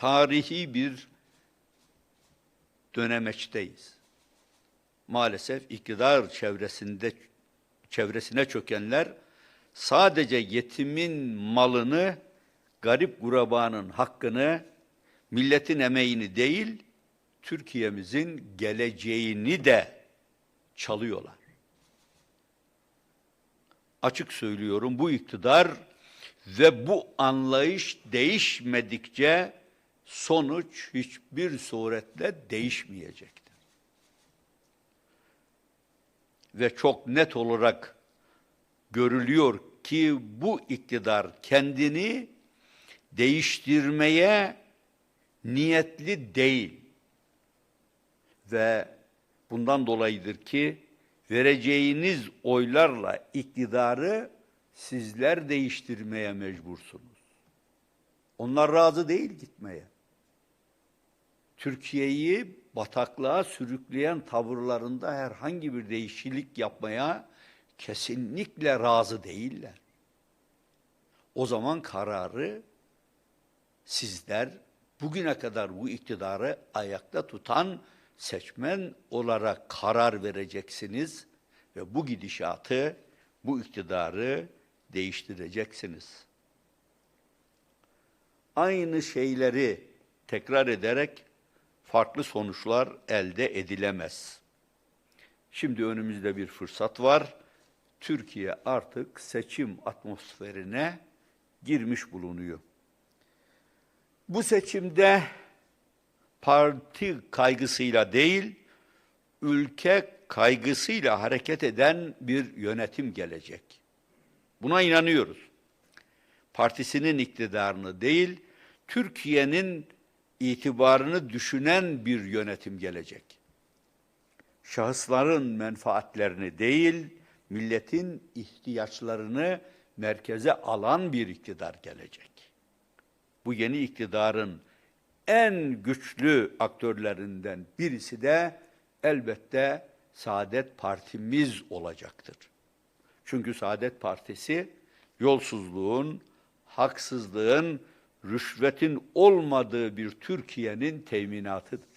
tarihi bir dönemeçteyiz. Maalesef iktidar çevresinde çevresine çökenler sadece yetimin malını, garip gurabanın hakkını, milletin emeğini değil, Türkiye'mizin geleceğini de çalıyorlar. Açık söylüyorum bu iktidar ve bu anlayış değişmedikçe sonuç hiçbir suretle değişmeyecektir. Ve çok net olarak görülüyor ki bu iktidar kendini değiştirmeye niyetli değil. Ve bundan dolayıdır ki vereceğiniz oylarla iktidarı sizler değiştirmeye mecbursunuz. Onlar razı değil gitmeye. Türkiye'yi bataklığa sürükleyen tavırlarında herhangi bir değişiklik yapmaya kesinlikle razı değiller. O zaman kararı sizler bugüne kadar bu iktidarı ayakta tutan seçmen olarak karar vereceksiniz ve bu gidişatı, bu iktidarı değiştireceksiniz. Aynı şeyleri tekrar ederek farklı sonuçlar elde edilemez. Şimdi önümüzde bir fırsat var. Türkiye artık seçim atmosferine girmiş bulunuyor. Bu seçimde parti kaygısıyla değil, ülke kaygısıyla hareket eden bir yönetim gelecek. Buna inanıyoruz. Partisinin iktidarını değil, Türkiye'nin itibarını düşünen bir yönetim gelecek. Şahısların menfaatlerini değil, milletin ihtiyaçlarını merkeze alan bir iktidar gelecek. Bu yeni iktidarın en güçlü aktörlerinden birisi de elbette Saadet Partimiz olacaktır. Çünkü Saadet Partisi yolsuzluğun, haksızlığın, rüşvetin olmadığı bir Türkiye'nin teminatıdır.